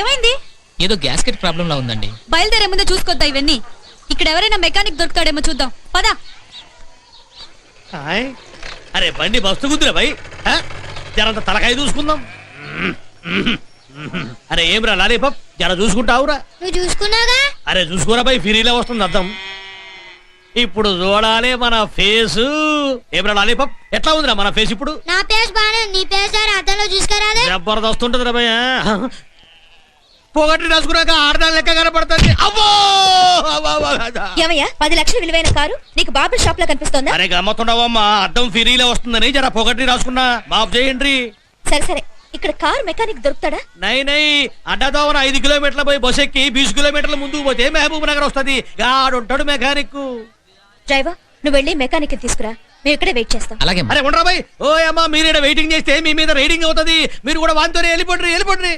ఏమైంది? ఏదో gasket problem లా ఉందండి. బయలుదేరే ముందే చూసుకొద్దా ఇవన్నీ? ఇక్కడ ఎవరైనా మెకానిక్ దొరుకుతాడేమో చూద్దాం. పదా. హాయ్. అరే బండి మస్తు గుద్దురా భయ్. హ? జరంత తలకాయ చూసుకుందాం. అరే ఏం రా లాలీపాప్ జర చూసుకుంటావురా నువ్వు చూసుకున్నావుగా? అరే చూసుకోరా భయ్ ఫిరీలో వస్తుంది అర్థం ఇప్పుడు చూడాలి మన ఫేస్. ఏం రా లాలీపాప్ ఎట్లా ఉందిరా మన ఫేస్ ఇప్పుడు? నా పేస్ బానే ఉంది. నీ పేస్ సార్ అద్దంలో చూసుకురాదే? జబర్దస్త్ ఉంటుంది రా భయ్ పొగట్టి రాసుకున్నాక ఆడదాని లెక్క కనపడుతుంది. అబ్బో! అబ్బో, అబ్బో, అబ్బో. ఏమయ్యా? పది లక్షల విలువైన కారు? నీకు బాబుల్ షాప్లో కనిపిస్తోందా? అరే గమ్మతుండవమ్మా అద్దం ఫిరీలో వస్తుందని జర పొగట్టి రాసుకున్నా. మాఫ్ చేయండి. సరే సరే. ఇక్కడ కార్ మెకానిక్ దొరుకుతాడా? నై నై. అడ్డదోవన ఐదు కిలోమీటర్ల పోయి బస్ ఎక్కి బీస్ కిలోమీటర్ల ముందుకు పోతే మహబూబ్ నగర్ వస్తది. గాడుంటాడు మెకానిక్ డ్రైవర్ నువ్వు వెళ్ళి మెకానిక్ తీసుకురా. మేము ఇక్కడే వెయిట్ చేస్తాం. అలాగే అరే ఉండరా బాయ్ ఓ అమ్మా మీరు ఈడ వెయిటింగ్ చేస్తే మీ మీద రైడింగ్ అవుతది. మీరు కూడా వాంతో వెళ్ళిపోండి వెళ్ళిపోండి.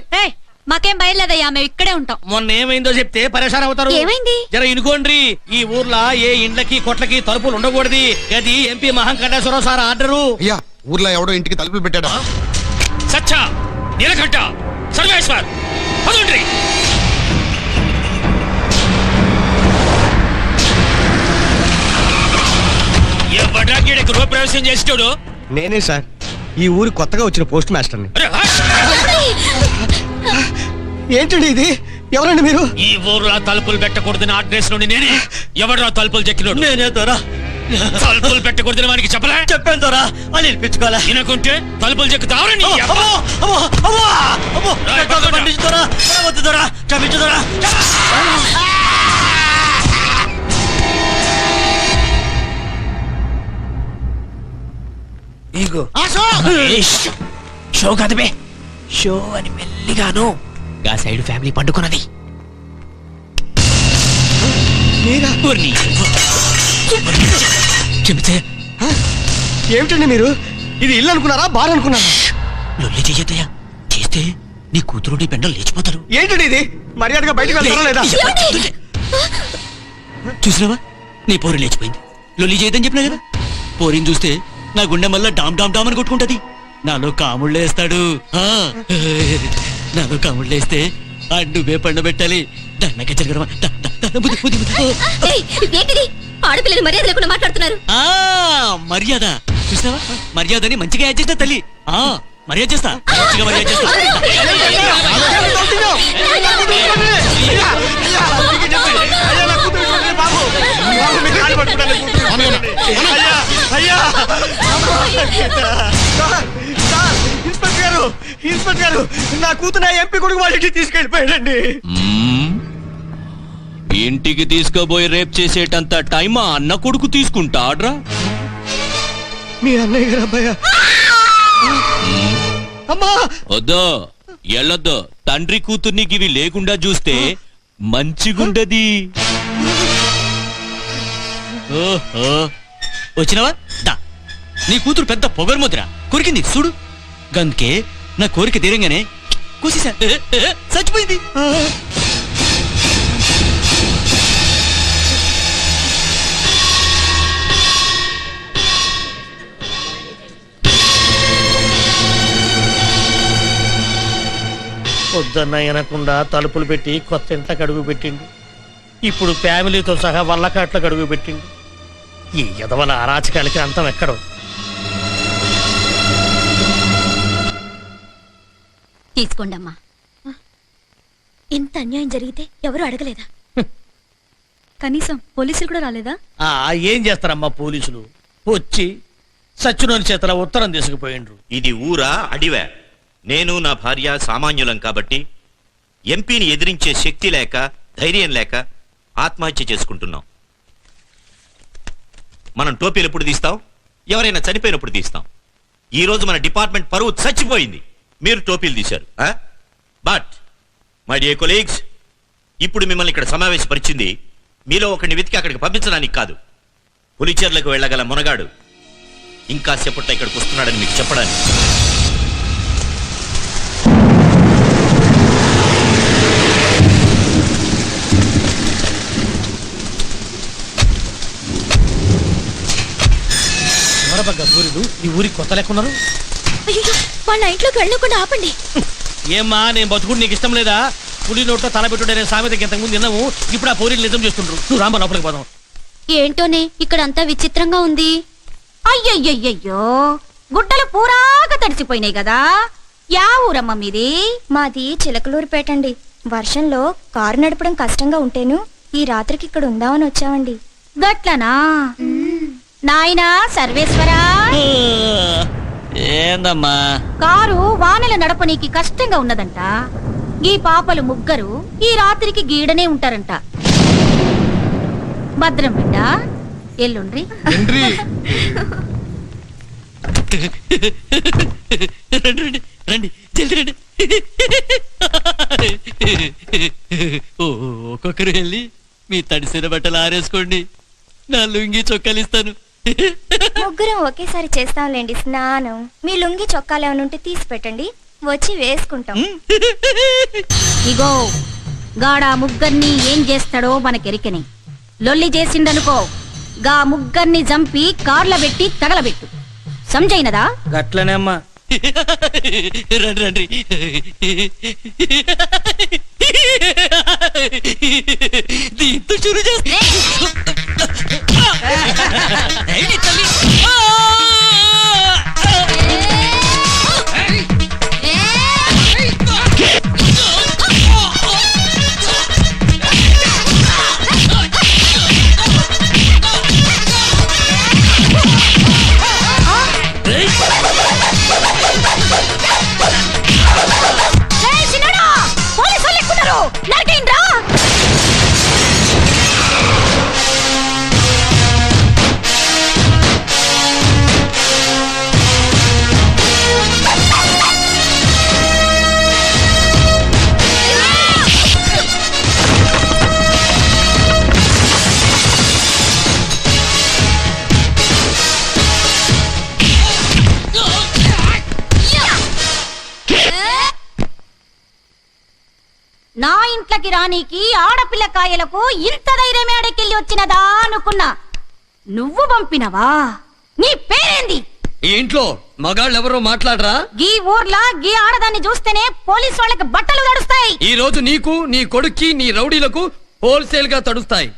మాకేం బయలుదేదయ్యా మేము ఇక్కడే ఉంటాం. మొన్న ఏమైందో చెప్తే పరేషాన్ అవుతారు. ఏమైంది? జర ఇనుకోండి ఈ ఊర్లో ఏ ఇండ్లకి కొట్లకి తలుపులు ఉండకూడదు. అది ఎంపీ మహంకంఠేశ్వరరావు సార్ ఆర్డరు. అయ్యా ఊర్లో ఎవడో ఇంటికి తలుపులు పెట్టాడా? సచ్చ నీలకంఠ సర్వేశ్వర్ పదండ్రి ఎవడ్రా గీడ గృహప్రవేశం చేసేటోడు నేనే సార్ ఈ ఊరు కొత్తగా వచ్చిన పోస్ట్ మాస్టర్ని! ఏంటండి ఇది? ఎవరండి మీరు? ఈ ఊర్లో తలుపులు పెట్టకూడదని అడ్రస్ నుండి నేనే. ఎవడ్రా తలుపులు చెక్కినోడు నేనే తోరా తలుపులు పెట్టకూడదని వానికి చెప్పలే? చెప్పాను తోరా అని వినిపించుకోవాలా? వినకుంటే తలుపులు చెక్కుతావరా నీ అబ్బ! అమ్మో అమ్మో అమ్మో అమ్మో. రాయ్, నా పక్కన. పండించు తోరా వద్దు తోరా క్షమించు తోరా ఇగో ఏయ్, షో. షో కాదు బే షో అని మెల్లిగాను. గా సైడ్ ఫ్యామిలీ పండుకున్నది. ఏమిటండి మీరు? ఇది ఇల్లు అనుకున్నారా? బార్ అనుకున్నారా? లొల్లి చెయ్యద్దయ్యా. చేస్తే నీ కూతురు నీ పెండలు లేచిపోతారు. ఏంటండి ఇది? మర్యాదగా బయటకు వెళ్తారా లేదా? చూసినావా? నీ పోరి లేచిపోయింది. లొల్లి చేయదని చెప్పినా కదా? పోరిని చూస్తే నా గుండె మళ్ళా డామ్ డామ్ డామ్ అని కొట్టుకుంటది. నాలో కాముళ్ళేస్తాడు ఆ, నాలో కాముళ్ళేస్తే ఆ నువ్వే పండ పెట్టాలి దండగా జరగడం ఏయ్, ఏంటిది ఆడపిల్లని మర్యాద లేకుండా మాట్లాడుతున్నారు ఆ మర్యాద చూసినావా మర్యాదని మంచిగా యాడ్ చేస్తా తల్లి ఆ మర్యాద చేస్తా మంచిగా మర్యాద చేస్తా ఇన్స్పెక్టర్ గారు ఇన్స్పెక్టర్ గారు నా కూతురు నా ఎంపీ కొడుకు వాళ్ళ ఇంటికి తీసుకెళ్ళిపోయాడండి. ఇంటికి తీసుకుపోయి రేప్ చేసేటంత టైమా అన్న కొడుకు తీసుకుంటాడ్రా మీ అన్నయ్య గారు అబ్బాయ? అమ్మా! వద్దో ఎల్లొద్దు. తండ్రి కూతుర్ని ఇవి లేకుండా చూస్తే మంచిగుండది. ఓహో. వచ్చినవా? దా. నీ కూతురు పెద్ద పొగరుముద్ర కొరికింది. చూడు. గందుకే నా కోరిక తీరంగానే కూసేసా. చచ్చిపోయింది. పొద్దున్న వినకుండా తలుపులు పెట్టి కొత్త ఇంట్లోకి అడుగు పెట్టిండు ఇప్పుడు ఫ్యామిలీతో సహా వల్లకాట్లకు అడుగు పెట్టిండు ఈ ఎదవల అరాచకాలకి అంతం ఎక్కడో? తీసుకోండి అమ్మా ఇంత అన్యాయం జరిగితే ఎవరు అడగలేదా? కనీసం పోలీసులు కూడా రాలేదా? ఆ ఏం చేస్తారమ్మా పోలీసులు? వచ్చి సచ్చినోని చేతల ఉత్తరం తీసుకుపోయిండ్రు. ఇది ఊరా అడివా. నేను నా భార్య సామాన్యులం కాబట్టి ఎంపీని ఎదిరించే శక్తి లేక ధైర్యం లేక ఆత్మహత్య చేసుకుంటున్నాం. మనం టోపీలు ఎప్పుడు తీస్తాం? ఎవరైనా చనిపోయినప్పుడు తీస్తాం. ఈ రోజు మన డిపార్ట్మెంట్ పరువు చచ్చిపోయింది. మీరు టోపీలు తీశారు. బట్ మై డియర్ కొలీగ్స్ ఇప్పుడు మిమ్మల్ని ఇక్కడ సమావేశపరిచింది మీలో ఒకరిని వెతికి అక్కడికి పంపించడానికి కాదు. పులిచెర్లకు వెళ్ళగల మునగాడు. ఇంకా సేపట్లో ఇక్కడికి వస్తున్నాడని మీకు చెప్పడానికి. ఎవరబగ్గ సూర్యుడు ఈ ఊరికి కొత్త లెక్కున్నారు? అయ్యో వాళ్ళ ఇంట్లోకి వెళ్ళకుండా ఆపండి. ఏమ్మా నేను బతుకుడు నీకు ఇష్టం లేదా? పులి నోట్లో తలబెట్టుడనే సామెతకి ఇంతకు ముందు విన్నాము. ఇప్పుడు ఆ పోరీలు నిజం చేస్తుండ్రు. నువ్వు రామ లోపలికి పోదాం. ఏంటోనే ఇక్కడంతా విచిత్రంగా ఉంది. అయ్యయ్యయ్యో గుడ్డలు పూరాగా తడిసిపోయినాయి కదా. యా ఊరమ్మ మీది? మాది చిలకలూరుపేటండి. వర్షంలో కారు నడపడం కష్టంగా ఉంటేను ఈ రాత్రికి ఇక్కడ ఉందామని వచ్చామండి. గట్లనా? నాయనా సర్వేశ్వరా. ఏందమ్మా? కారు వానల నడపనీకి కష్టంగా ఉన్నదంట. ఈ పాపలు ముగ్గురు ఈ రాత్రికి గీడనే ఉంటారంట. భద్రం బిడ్డ ఎల్లుండ్రి. రండి రండి రండి జల్ది రండి. ఓ, ఒక్కొక్కరు వెళ్ళి మీ తడిసిన బట్టలు ఆరేసుకోండి. నా లుంగి చొక్కాలు ఇస్తాను ముగ్గురం ఒకేసారి చేస్తాంలేండి స్నానం. మీ లుంగి చొక్కాలు ఏమైనా ఉంటే తీసి పెట్టండి. వచ్చి వేసుకుంటాం. ఇగో గాడా ముగ్గర్ని ఏం చేస్తాడో మనకెరికని. లొల్లి చేసిండనుకో గా ముగ్గర్ని చంపి కార్ల పెట్టి తగలబెట్టు. సంజైనదా గట్లనే అమ్మా. రండి రండి. దీంతో చురు చేస్తే ఇంట్లోకి రానీకి ఆడపిల్ల కాయలకు ఇంత ధైర్యం ఏడకెళ్ళి వచ్చినదా అనుకున్నా. నువ్వు పంపినవా? నీ పేరేంది? ఈ ఇంట్లో మగాళ్ళు ఎవరో మాట్లాడరా? గీ ఊర్లా గీ ఆడదాన్ని చూస్తేనే పోలీస్ వాళ్ళకి బట్టలు నడుస్తాయి ఈ రోజు నీకు నీ కొడుక్కి నీ రౌడీలకు హోల్సేల్గా తడుస్తాయి!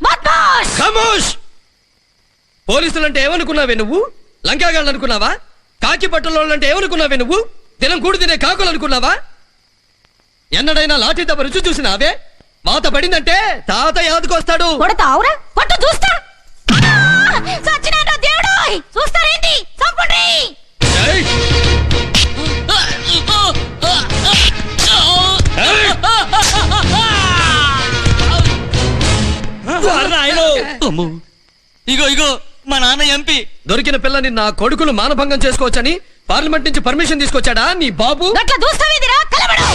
ఖమోష్! పోలీసులంటే ఏమనుకున్నావే నువ్వు? లంకాగాళ్ళు అనుకున్నావా కాకి బట్టలో అంటే ఏమనుకున్నావే నువ్వు? దినం కూడి తినే కాకులు అనుకున్నావా ఎన్నడైనా లాఠీ దెబ్బ రుచి చూసినావే? వాత పడిందంటే తాత యాదకొస్తాడు కొడతావురా కొట్టు చూస్తా. ఆ! సచ్చినాడ్రా దేవుడు చూస్తారేంటి? చంపండి! అమ్మో. ఇగో ఇగో మా నాన్న ఎంపీ. దొరికిన పిల్లని నా కొడుకులు మానభంగం చేసుకోవచ్చని పార్లమెంట్ నుంచి పర్మిషన్ తీసుకొచ్చాడా నీ బాబు? గట్ల చూస్తావేదిరా కలబడు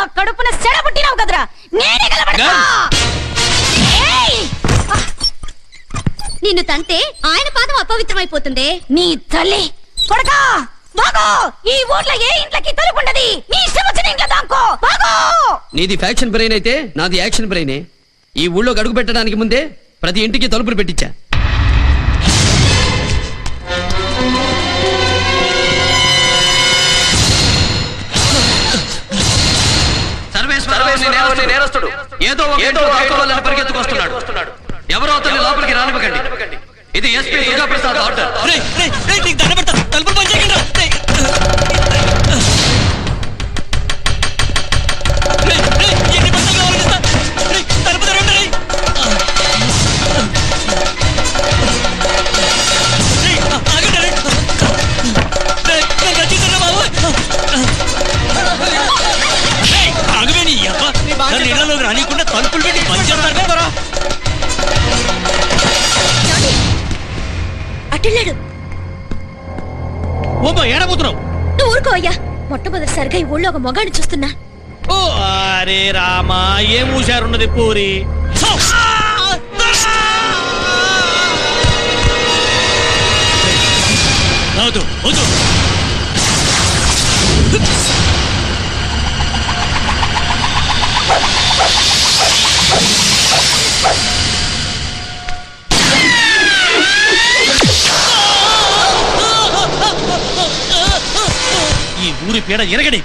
నా కడుపున సెడ పుట్టినావు కదరా. నేనే కలబడతా! నిన్ను తంతే ఆయన పాదం అపవిత్రమైపోతుంది. నీ తల్లి కొడకా! బాగో! ఈ ఊర్లో ఏ ఇంట్లోకి తలుపుండది? నీ ఇష్టం వచ్చిన ఇంట్లో దాంకో బాగో! నీది ఫ్యాక్షన్ బ్రెయిన్ అయితే నాది యాక్షన్ బ్రెయినే. ఈ ఊళ్ళో అడుగు పెట్టడానికి ముందే ప్రతి ఇంటికి తలుపులు పెట్టించా. సర్వేశ్వరరావుని నేరస్తుడు. ఏదో ఒక ఇంట్లో దాక్కోవాలని పరిగెత్తుకొస్తున్నాడు ఎవరో అతన్ని లోపలికి రానివ్వకండి. ఇది ఎస్పీ దుర్గాప్రసాద్ ఆర్డర్. మొట్టమొదటిసారిగా ఈ ఊళ్ళో ఒక మొగాడిని చూస్తున్నా. ఓ అరే రామా ఏం ఊశారున్నది పూరి? రాదు వద్దు எட இறகடி